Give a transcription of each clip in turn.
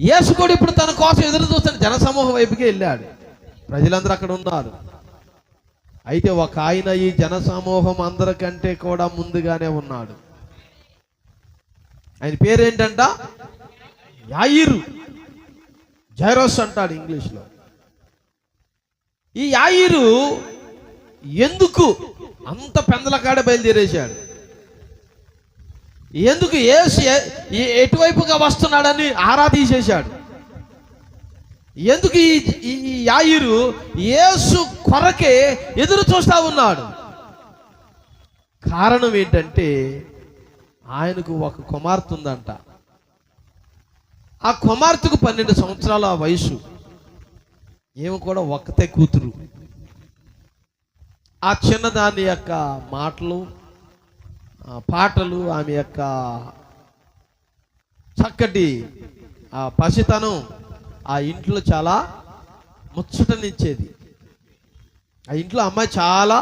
యేసు కూడా ఇప్పుడు తన కోసం ఎదురు చూస్తాడు. జనసమూహం వైపుకి వెళ్ళాడు. ప్రజలందరూ అక్కడ ఉన్నారు. అయితే ఒక ఆయన ఈ జనసమూహం అందరికంటే కూడా ముందుగానే ఉన్నాడు. ఆయన పేరేంటంట? యాయిరు. జైరోస్ అంటాడు ఇంగ్లీష్లో. ఈ యాయిరు ఎందుకు అంత పెందలకాడ బయలుదేరేశాడు? ఎందుకు ఏసు ఎటువైపుగా వస్తున్నాడని ఆరా తీసేశాడు? ఎందుకు ఈ యాయిరు ఏసు కొరకే ఎదురు చూస్తా ఉన్నాడు? కారణం ఏంటంటే ఆయనకు ఒక కుమార్తె ఉందంట. ఆ కుమార్తెకు పన్నెండు సంవత్సరాల వయసు. ఏమి కూడా ఒక్కతే కూతురు. ఆ చిన్నదాని యొక్క మాటలు పాటలు ఆమె యొక్క చక్కటి ఆ పసితనం ఆ ఇంట్లో చాలా ముచ్చటనిచ్చేది. ఆ ఇంట్లో అమ్మాయి చాలా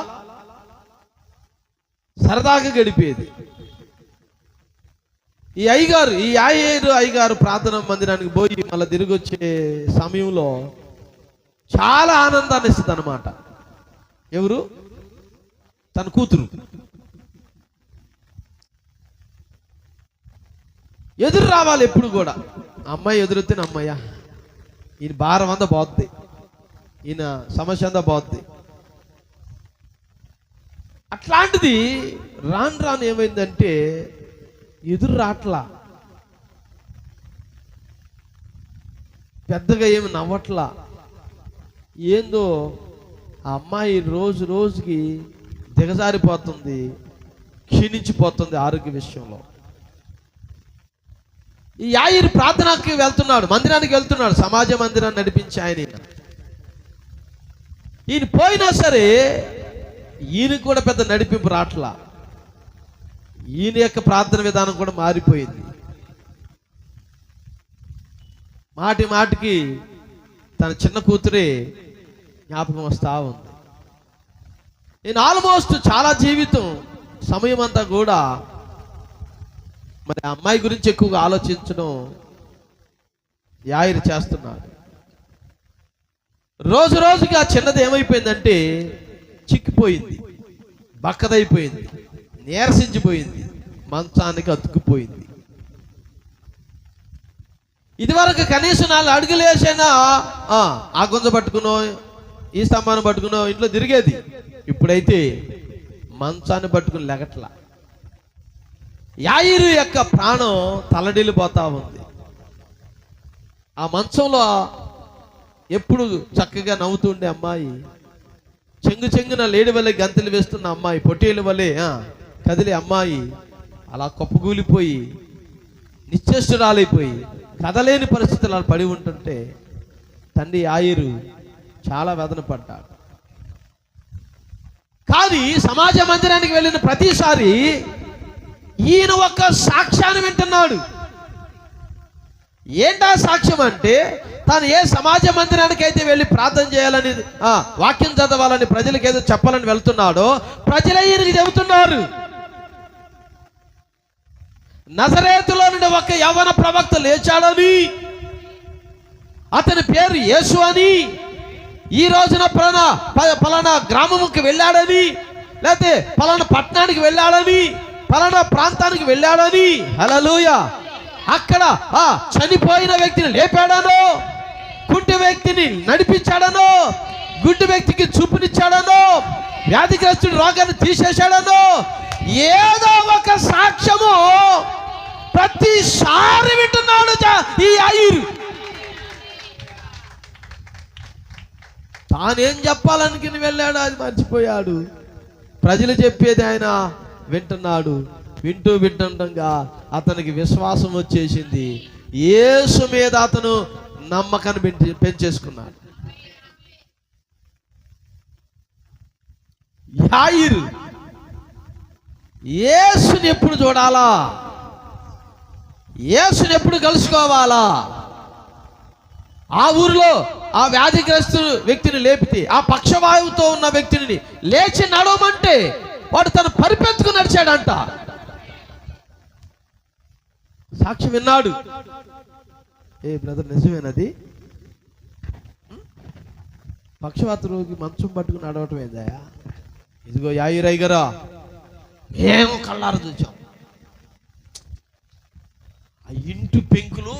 సరదాగా గడిపేది. ఈ అయ్యగారు ఈ ఆయేరు అయ్యగారు ప్రార్థన మందిరానికి పోయి మళ్ళీ తిరిగి వచ్చే సమయంలో చాలా ఆనందాన్ని ఇస్తుంది అనమాట ఎవరు? తన కూతురు. ఎదురు రావాలి ఎప్పుడు కూడా. అమ్మాయి ఎదురొత్తిన అమ్మయ్య ఈయన భారం అంతా పోద్ది. ఈయన సమస్య అంతా పోద్ది. అట్లాంటిది రాను రాను ఏమైందంటే ఎదురు రాట్లా. పెద్దగా ఏమి నవ్వట్లా. ఏందో ఆ అమ్మాయి రోజు రోజుకి దిగజారిపోతుంది క్షీణించిపోతుంది ఆరోగ్య విషయంలో. ఈ యాయిర్ ప్రార్థనకి వెళ్తున్నాడు మందిరానికి వెళ్తున్నాడు సమాజ మందిరాన్ని నడిపించి ఆయన ఈయన. పోయినా సరే ఈయన కూడా పెద్ద నడిపింపు రాట్లా ఈయన యొక్క ప్రార్థన విధానం కూడా మారిపోయింది. మాటి మాటికి తన చిన్న కూతురే జ్ఞాపకం వస్తా ఉంది. నేను ఆల్మోస్ట్ చాలా జీవితం సమయం అంతా కూడా మరి అమ్మాయి గురించి ఎక్కువగా ఆలోచించడం యాయిర్ చేస్తున్నారు. రోజు రోజుకి ఆ చిన్నది ఏమైపోయిందంటే చిక్కిపోయింది బక్కదైపోయింది నీరసించిపోయింది మంచానికి అతుక్కుపోయింది. ఇదివరకు కనీసం నాలుగు అడుగులు వేసైనా ఆ, ఆ గుంజ పట్టుకునో ఈ స్తంభాన్ని పట్టుకునో ఇంట్లో తిరిగేది. ఇప్పుడైతే మంచాన్ని పట్టుకుని లెగట్లా. యాయిరు యొక్క ప్రాణం తలడిల్లిపోతా ఉంది. ఆ మంచంలో ఎప్పుడు చక్కగా నవ్వుతుండే అమ్మాయి చెంగు చెంగున లేడి వల్లే గంతులు వేస్తున్న అమ్మాయి పొట్టేల వల్లే కదిలే అమ్మాయి అలా కొప్పగూలిపోయి నిశ్చేష్టురాలైపోయి కదలేని పరిస్థితులు అలా పడి ఉంటుంటే తండ్రి ఆయురు చాలా వేదన పడ్డాడు. కానీ సమాజ మందిరానికి వెళ్ళిన ప్రతిసారి ఈయన ఒక సాక్ష్యాన్ని వింటున్నాడు. ఏంటా సాక్ష్యం అంటే తాను ఏ సమాజ మందిరానికి అయితే వెళ్ళి ప్రార్థన చేయాలని వాక్యం చదవాలని ప్రజలకు ఏదో చెప్పాలని వెళ్తున్నాడో ప్రజలే ఈయనకి చెబుతున్నారు. నజరేతులో నుండి ఒక యవన ప్రవక్త లేచాడని అతని పేరు యేసు అని ఈ రోజున పలానా పలానా గ్రామముకి వెళ్ళాడని లేకపోతే పలానా పట్టణానికి వెళ్ళాడని పలానా ప్రాంతానికి వెళ్ళాడని. హలలుయ అక్కడ ఆ చనిపోయిన వ్యక్తిని లేపాడనో కుంటి వ్యక్తిని నడిపించాడనో గుడ్డి వ్యక్తికి చూపునిచ్చాడనో వ్యాధిగ్రస్తుడి రోగాన్ని తీసేశాడనో ఏదో ఒక సాక్ష్యము ప్రతిసారి వింటున్నాడు ఈ ఆయురు. తానేం చెప్పాలనుకుని వెళ్ళాడు అది మర్చిపోయాడు. ప్రజలు చెప్పేది ఆయన వింటున్నాడు. వింటూ వింటుండగా అతనికి విశ్వాసం వచ్చేసింది. యేసు మీద అతను నమ్మకాన్ని పెంచేసుకున్నాడు. యాయిర్. యేసుని ఎప్పుడు చూడాలా? యేసుని ఎప్పుడు కలుసుకోవాలా? ఆ ఊరిలో ఆ వ్యాధిగ్రస్తు వ్యక్తిని లేపితే ఆ పక్షవాయువుతో ఉన్న వ్యక్తిని లేచి నడవమంటే వాడు తను పరిపెత్తుకు నడిచాడంట. సాక్షి విన్నాడు. ఏ బ్రదర్ నిజమేనది? పక్షవాత రోగి మంచం పట్టుకుని నడవటం ఏందయ్యా? ఇదిగో యాయిరయ్య గారా మేము కళ్ళారు చూసాం ఆ ఇంటి పెంకులు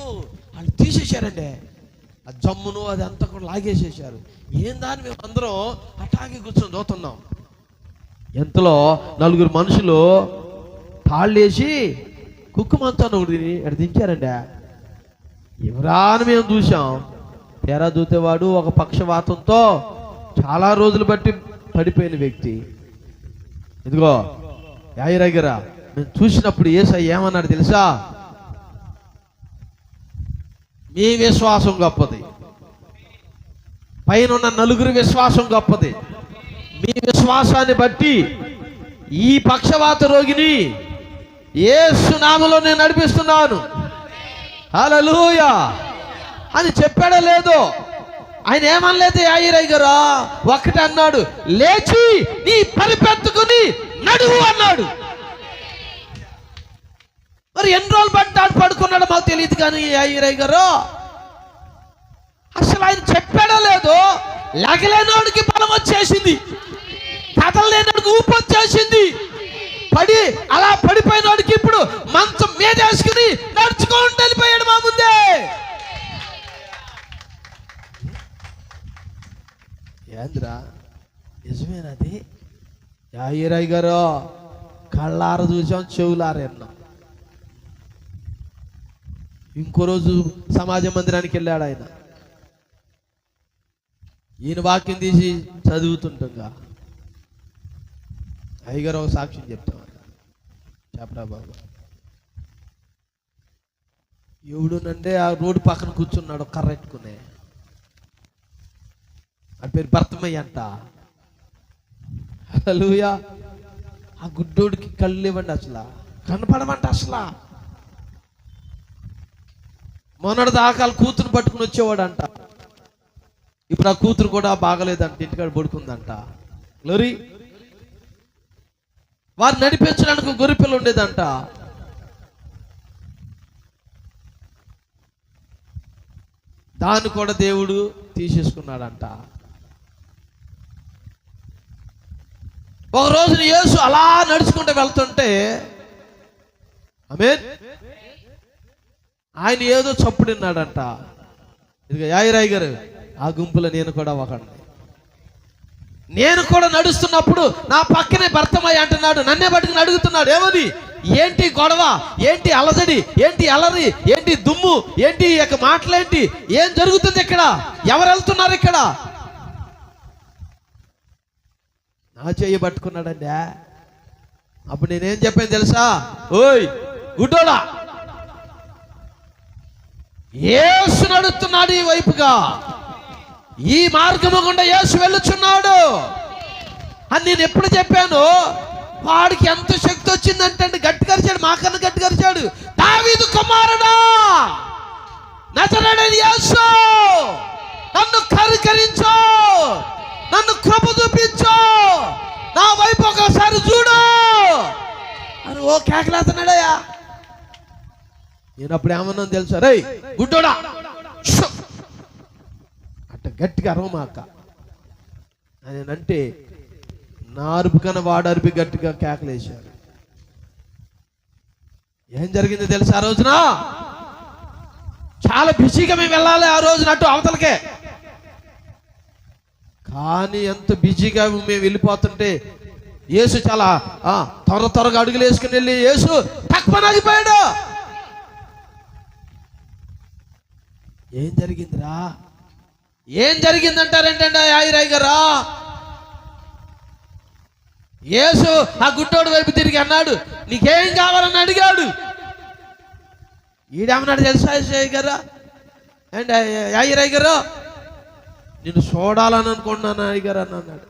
వాళ్ళు తీసేశారండి. ఆ జమ్మును అది అంతా కూడా లాగేసేసారు ఏం దాన్ని మేము అందరం అటాకి కూర్చొని చూస్తున్నాం ఎంతలో నలుగురు మనుషులు తాళ్ళేసి కుక్కు మంచాన్ని ఒకటి అక్కడ దించారండి ఎవరా మేము చూసాం తేరా దూతేవాడు ఒక పక్షవాతంతో చాలా రోజులు బట్టి పడిపోయిన వ్యక్తి. ఇదిగో యాయిరగ్గర మేము చూసినప్పుడు ఏసై ఏమన్నాడు తెలుసా? మీ విశ్వాసం గొప్పది. పైన ఉన్న నలుగురు విశ్వాసం గొప్పది. మీ విశ్వాసాన్ని బట్టి ఈ పక్షవాత రోగిని ఏ సునామలో నేను నడిపిస్తున్నాను. హల్లెలూయా. అని చెప్పాడో లేదో? ఆయన ఏమనలేదు? యాయిరయ్య గారు ఒక్కటి అన్నాడు లేచి నీ పరిపెత్తుకుని నడువు అన్నాడు. మరి ఎన్ని రోజులు పడ్డాడు పడుకున్నాడు మాకు తెలియదు కానీ యాయిరయ్య గారు అసలు ఆయన చెప్పాడో లేదో లగలేనోడికి బలం వచ్చేసింది. కదలలేనోడికి ఊపు వచ్చేసింది పడి అలా పడిపోయినోడికి ఇప్పుడు మంచం మీదేసుకుని నడుచుకొని వెళ్ళిపోయాడు మా ముందే. ఏంద్రా? నిజమేనది? యాయిరాయ్ గారు కళ్ళార చూసాం చెవులార విన్నాం ఇంకో రోజు సమాజ మందిరానికి వెళ్ళాడు ఆయన. ఈయన వాక్యం తీసి చదువుతుండగా అయ్యగారు ఒక సాక్ష్యం చెప్తాం. చెప్పరా బాబు. ఎవడునంటే ఆ రోడ్డు పక్కన కూర్చున్నాడు కర్ర ఎట్టుకునే ఆ పేరు భర్తమయ్య అంట. హల్లెలూయా. ఆ గుడ్డోడికి కళ్ళు ఇవ్వండి అసలు. కనపడమంట అసలు. మొన్నటి దాకాలు కూతురు పట్టుకుని వచ్చేవాడంట. ఇప్పుడు ఆ కూతురు కూడా బాగలేదంట ఇంటికాడ పడుకుందంట. లోరీ. వారు నడిపించడానికి ఒక ఉండేదంట. దాన్ని కూడా దేవుడు తీసేసుకున్నాడంట. ఒక రోజున యేసు అలా నడుచుకుంటూ వెళ్తుంటే ఆమె ఆయన ఏదో చప్పుడు విన్నాడంట. ఇదిగో యాయిరాయ్ గారు ఆ గుంపులో నేను కూడా ఒకడిని. నేను కూడా నడుస్తున్నప్పుడు నా పక్కనే భర్తమయ్య అంటున్నాడు నన్నే పట్టుకుని అడుగుతున్నాడు ఏమది? ఏంటి గొడవ? ఏంటి అలజడి? ఏంటి అలరి? ఏంటి దుమ్ము? ఏంటి యొక్క మాటలేంటి? ఏం జరుగుతుంది ఇక్కడ? ఎవరు వెళ్తున్నారు ఇక్కడ? నా చెయ్యి పట్టుకున్నాడండి. అప్పుడు నేనేం చెప్పాను తెలుసా? ఓయ్ గుడ్డోడా! ఏసు నడుస్తున్నాడు ఈ వైపుగా. ఈ మార్గము గుండా యేసు వెళ్ళుచున్నాడు. అని నేను ఎప్పుడు చెప్పాను? వాడికి ఎంత శక్తి వచ్చిందంటే అండి మా కరిచాడు మాకన్నా గట్టి కరిచాడు దావీదు కుమారుడా! నజరడని యేసు! నన్ను కరికరించు! నన్ను కృప చూపించు! నా వైపు ఒకసారి చూడు! అని ఓ కేకలేస్తున్నాడయ్యా. నేను అప్పుడు ఏమన్నా తెలుసా? రై గుడ్డోడా! గట్టిగా అరవమాక అని అంటే నా అరుపు కన్నా వాడు అరుపు గట్టిగా కేకలేశాడు. ఏం జరిగిందో తెలుసు ఆ రోజున? చాలా బిజీగా మేము వెళ్ళాలి ఆ రోజున అటు అవతలకే. కానీ ఎంత బిజీగా మేము వెళ్ళిపోతుంటే యేసు చాలా త్వర త్వరగా అడుగులు వేసుకుని వెళ్ళి యేసు తక్కువ ఆగిపోయాడు. ఏం జరిగిందిరా? ఏం జరిగిందంటారేంటండి ఆయిరాయ్ గారా? యేసు ఆ గుట్టోడు వైపు తిరిగి అన్నాడు నీకేం కావాలని అడిగాడు? ఈడేమన్నాడు తెలుసా గారా? అండ్ ఆయిరాయ్ గారు? నేను చూడాలని అనుకుంటున్నాను అయ్యగారు అని అన్నాడు.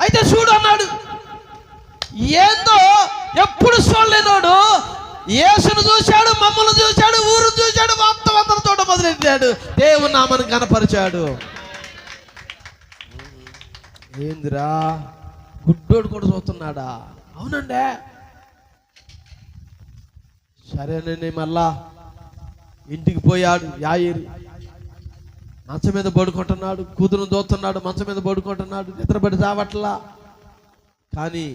అయితే చూడు అన్నాడు. ఏందో ఎప్పుడు చూడలేనోడు? యేసును చూశాడు మమ్మల్ని చూశాడు ఊరు చూశాడు మొత్తం అందరు చూడ మొదలెట్టాడు. దేవుని నామని కనపరిచాడు ఏందిరా? గుడ్డోడు కూడా చూస్తున్నాడా? అవునండి. సరేనండి మళ్ళా ఇంటికి పోయాడు యాయిరి. మంచం మీద పడుకుంటున్నాడు కూతురు దోతున్నాడు మంచం మీద పడుకుంటున్నాడు నిద్రపడి చావట్లా కానీ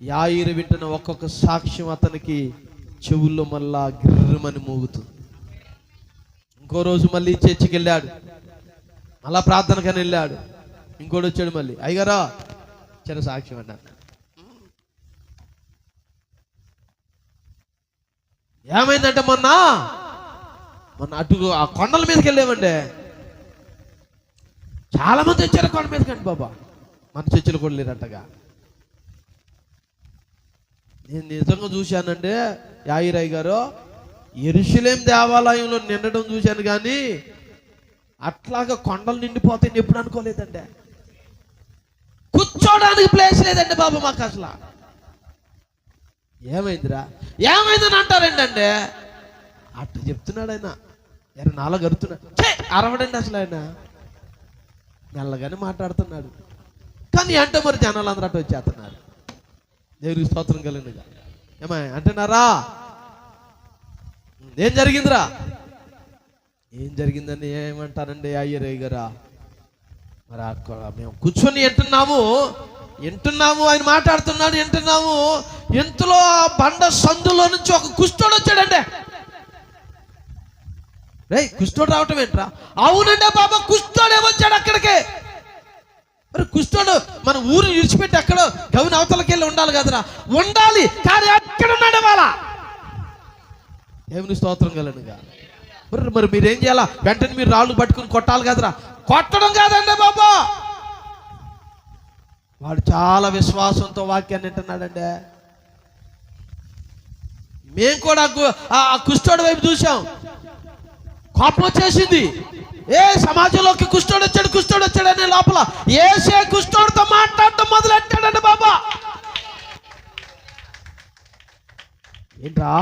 యాయిరు వింటున్న ఒక్కొక్క సాక్ష్యం అతనికి చెవుల్లో మళ్ళా గిర్రమని మోగుతుంది. ఇంకో రోజు మళ్ళీ చర్చికి వెళ్ళాడు. మళ్ళా ప్రార్థనకని వెళ్ళాడు. ఇంకోటి వచ్చాడు మళ్ళీ. అయ్యగారా చిన్న సాక్ష్యం అన్నాను ఏమైందంటే మొన్న? మొన్న అటు ఆ కొండల మీదకి వెళ్ళామండి. చాలా మంది వచ్చారు కొండ మీదకండి బాబా. మన చర్చలు కూడా లేరంటగా. నేను నిజంగా చూశానంటే యాయిరాయ్ గారు ఎరుషులేం దేవాలయంలో నిండడం చూశాను కానీ అట్లాగా కొండలు నిండిపోతాయని ఎప్పుడు అనుకోలేదండి. కూర్చోడానికి ప్లేస్ లేదండి బాబు మాకు అసలు. ఏమైందిరా? ఏమైందని అంటారండి అండి అట్ట చెప్తున్నాడు ఆయన. ఎర నాలుగు గడుతున్నాడు ఛే, అరవడండి అసలు ఆయన. మెల్లగానే మాట్లాడుతున్నాడు. కానీ అంటే మరి జనాలు అందరూ అటు వచ్చేస్తున్నారు. దేవుడికి స్తోత్రం కలిగినగా ఏమా అంటున్నారా? ఏం జరిగిందిరా? ఏం జరిగిందని ఏమంటారండి అయ్యరే గారా? మరి అక్కడ మేము కూర్చొని వింటున్నాము వింటున్నాము ఆయన మాట్లాడుతున్నాడు వింటున్నాము. ఇంతలో ఆ బండ సందులో నుంచి ఒక కుష్టోడు వచ్చాడండి. రేయ్ కుష్టోడు రావటం ఏంట్రా? అవునండి బాబా కుష్టోడే వచ్చాడు అక్కడికి. మరి కుష్టోడు మన ఊరు విడిచిపెట్టి ఎక్కడో గవిన అవతలకి వెళ్ళి ఉండాలి కదరా. ఉండాలి కానీ అక్కడ ఉన్నాడు వాళ్ళ దేవుని స్తోత్రం కలనుగా మరి మరి మీరేం చేయాలా? వెంటనే మీరు రాళ్ళు పట్టుకుని కొట్టాలి కదరా. కొట్టడం కాదండి బాబా. వాడు చాలా విశ్వాసంతో వాక్యాన్ని వింటున్నాడండి. మేము కూడా ఆ ఆ వైపు చూసాం కోపం వచ్చేసింది. ఏ సమాజంలోకి కుష్ఠోడు వచ్చాడు కుష్ఠోడు వచ్చాడు అనే లోపల ఏసే కుష్ఠోడితో మాట్లాడటం మొదలెట్టాడండి బాబా. ఏంట్రా?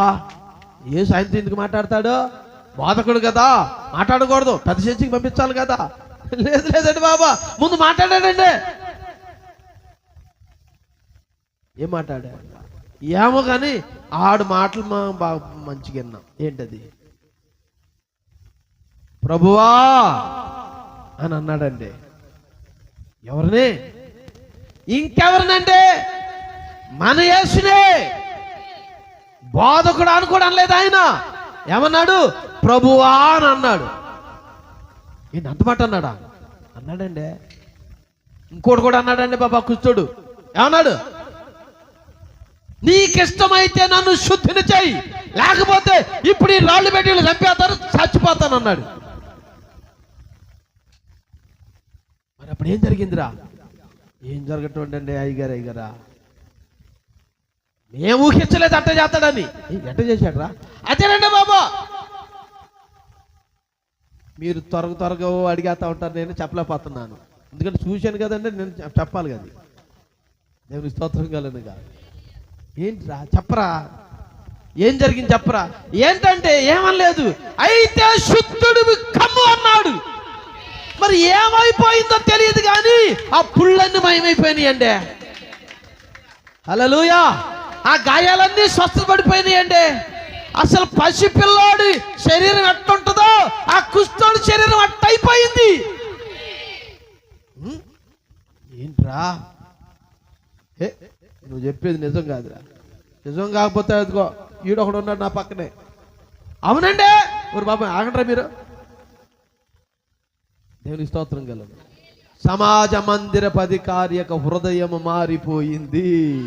ఏ సాయంత్రం ఎందుకు మాట్లాడతాడు? బాధకుడు కదా మాట్లాడకూడదు పెద్ద చర్చికి పంపించాలి కదా. లేదు లేదండి బాబా ముందు మాట్లాడాడండి ఏం మాట్లాడాడు? ఏమో కానీ ఆడు మాటలు మా బాగా మంచిగా విన్నాం. ఏంటది? ప్రభువా అని అన్నాడండి. ఎవరిని? ఇంకెవరినండి? మన యేసునే. బోధకుడు కూడా లేదు ఆయన. ఏమన్నాడు? ప్రభువా అని అన్నాడు. ఏంటి అంతమాట అన్నాడా? అన్నాడండి. ఇంకోటి కూడా అన్నాడండి బాబా కుస్తుడు ఏమన్నాడు? నీకిష్టమైతే నన్ను శుద్ధిని చేయి. లేకపోతే ఇప్పుడు ఈ రాళ్ళు పెట్టి చంపేస్తారు చచ్చిపోతాను అన్నాడు అప్పుడు ఏం జరిగిందిరా? ఏం జరగటండి అయ్యగారు అయ్యగారా? మేము ఊహించలేదు అట్ట చేస్తాడని. ఎట్ట చేశాడరా? అదేనండి బాబా! మీరు త్వరగా త్వరగా అడిగేస్తా ఉంటారు నేను చెప్పలేకపోతున్నాను. ఎందుకంటే చూశాను కదండి నేను చెప్పాలి కదా. దేవుని స్తోత్రం కలనుగా ఏంట్రా? చెప్పరా? ఏం జరిగింది చెప్పరా? ఏంటంటే ఏమనలేదు. అయితే శుద్ధుడు కమ్ము అన్నాడు. మరి ఏమైపోయిందో తెలియదు కానీ ఆ పుళ్ళన్నీ మయమైపోయినాయండి. అలలుయా ఆ గాయాలన్నీ స్వస్థపడిపోయినాయండి. అసలు పసి పిల్లోడి శరీరం ఎట్టుంటుందో ఆ కుష్ఠుడి శరీరం అట్టయిపోయింది. ఏంట్రా? ఏ నువ్వు చెప్పేది నిజం కాదురా. నిజం కాకపోతే అదిగో ఈడొకడు ఉన్నాడు నా పక్కనే. అవునండి. ఊరు బాబు ఆగండ్రా మీరు. దేవుని స్తోత్రం గలదు. సమాజ మందిర కార్యక హృదయం మారిపోయింది.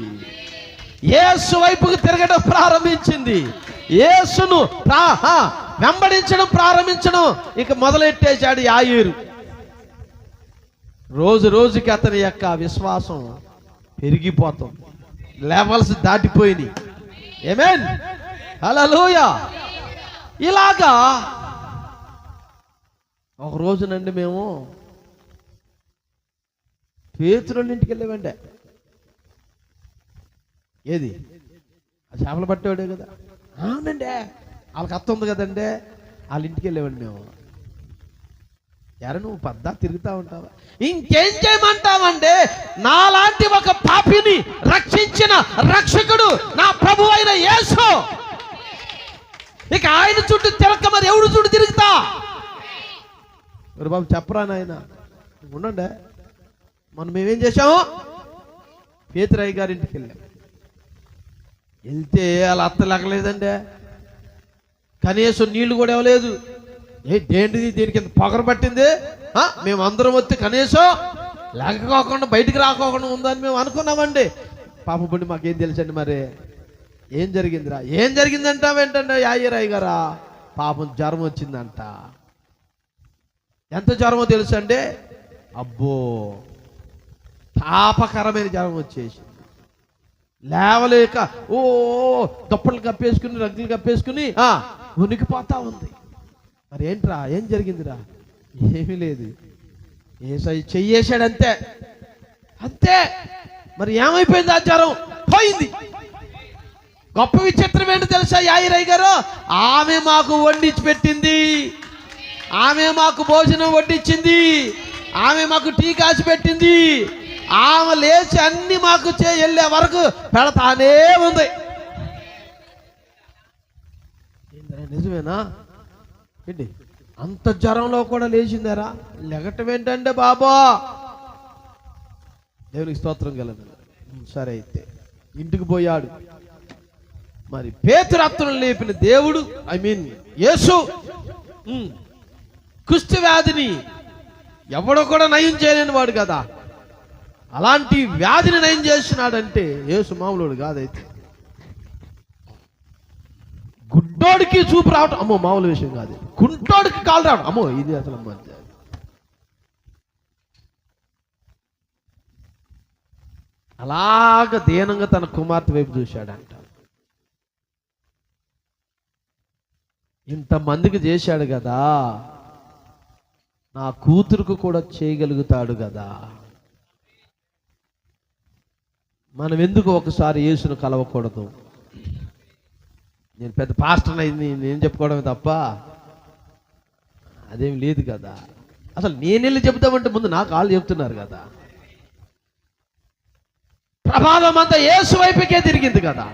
ఏసు వైపుకు తిరగడం ప్రారంభించింది. ఏసును వెంబడించడం ప్రారంభించడం ఇక మొదలెట్టేశాడు యాయూరు. రోజు రోజుకి అతని యొక్క విశ్వాసం పెరిగిపోతుంది. లెవెల్స్ దాటిపోయినాయి. ఏమేన్ హల్లెలూయ ఇలాగా ఒక రోజునండి మేము పేతురుల ఇంటికి వెళ్ళామండి ఏది? ఆ చేపలు పట్టేవాడే కదా. అవునండి. వాళ్ళకి అత్త ఉంది కదండి. వాళ్ళ ఇంటికి వెళ్ళేవాడి మేము. ఎర నువ్వు పద్దా తిరుగుతా ఉంటావా? ఇంకేం చేయమంటావంటే నాలాంటి ఒక పాపిని రక్షించిన రక్షకుడు నా ప్రభు అయిన యేసు. ఇక ఆయన చుట్టూ తిరక్క మరి ఎవడు చూడు తిరుగుతా? మరి బాబు చెప్పరా నాయన? ఉండండి. మనం మేమేం చేసాము పేతురాయి గారింటికి వెళ్ళాం. వెళ్తే వాళ్ళ అత్త లెగలేదండి కనీసం నీళ్ళు కూడా ఇవ్వలేదు. ఏ ఏంటిది దీనికి ఇంత పొగరు పట్టింది? మేము అందరం వచ్చి కనీసం లేకపోకుండా బయటికి రాకోకుండా ఉందని మేము అనుకున్నామండి. పాప పుండి మాకేం తెలుసండి మరి? ఏం జరిగిందిరా? ఏం జరిగిందంటావేంటంటే యాయ్యరాయ్ గారా? పాపం జ్వరం వచ్చిందంట. ఎంత జ్వరమో తెలుసు అంటే అబ్బో తాపకరమైన జ్వరం వచ్చేసింది. లేవలేక ఓ దుప్పట్లు కప్పేసుకుని రగ్గులు కప్పేసుకుని ఆ, ఉనికిపోతా ఉంది. మరి ఏంట్రా ఏం జరిగిందిరా? ఏమీ లేదు. ఏసై చెయ్యేశాడు అంతే. అంతే మరి ఏమైపోయింది ఆ జ్వరం? పోయింది. గొప్ప విచిత్రం ఏంటో తెలుసా యాయిరయ్య గారు? ఆమె మాకు వండించి పెట్టింది. ఆమె మాకు భోజనం వడ్డించింది ఆమె మాకు టీ కాసి పెట్టింది. ఆమె లేచి అన్ని మాకు చే వెళ్ళే వరకు పెడతానే ఉంది. నిజమేనా? ఏంటి? అంత జ్వరంలో కూడా లేచిందారా? లెగటం ఏంటంటే బాబా? దేవునికి స్తోత్రం కలదు సరే అయితే ఇంటికి పోయాడు. మరి పేతురత్నం లేపిన దేవుడు ఐ మీన్ యేసు. కుష్టి వ్యాధిని ఎవడో కూడా నయం చేయలేని వాడు కదా. అలాంటి వ్యాధిని నయం చేస్తున్నాడంటే ఏసు మామూలుడు కాదైతే. గుడ్డోడికి చూపు రావటం అమ్మో మామూలు విషయం కాదు. గుంటోడికి కాలు రావడం అమ్మో ఇది అసలు మధ్య. అంతే. అలాగ దీనంగా తన కుమార్తె వైపు చూశాడంట. ఇంతమందికి చేశాడు కదా. నా కూతురుకు కూడా చేయగలుగుతాడు కదా. మనం ఎందుకు ఒకసారి యేసును కలవకూడదు? నేను పెద్ద పాస్టర్ అయింది నేను చెప్పుకోవడమే తప్ప అదేం లేదు కదా. అసలు నేను వెళ్ళి చెప్తామంటే ముందు నాకు వాళ్ళు చెప్తున్నారు కదా. ప్రమాదం అంతా యేసు వైపుకే తిరిగింది కదా.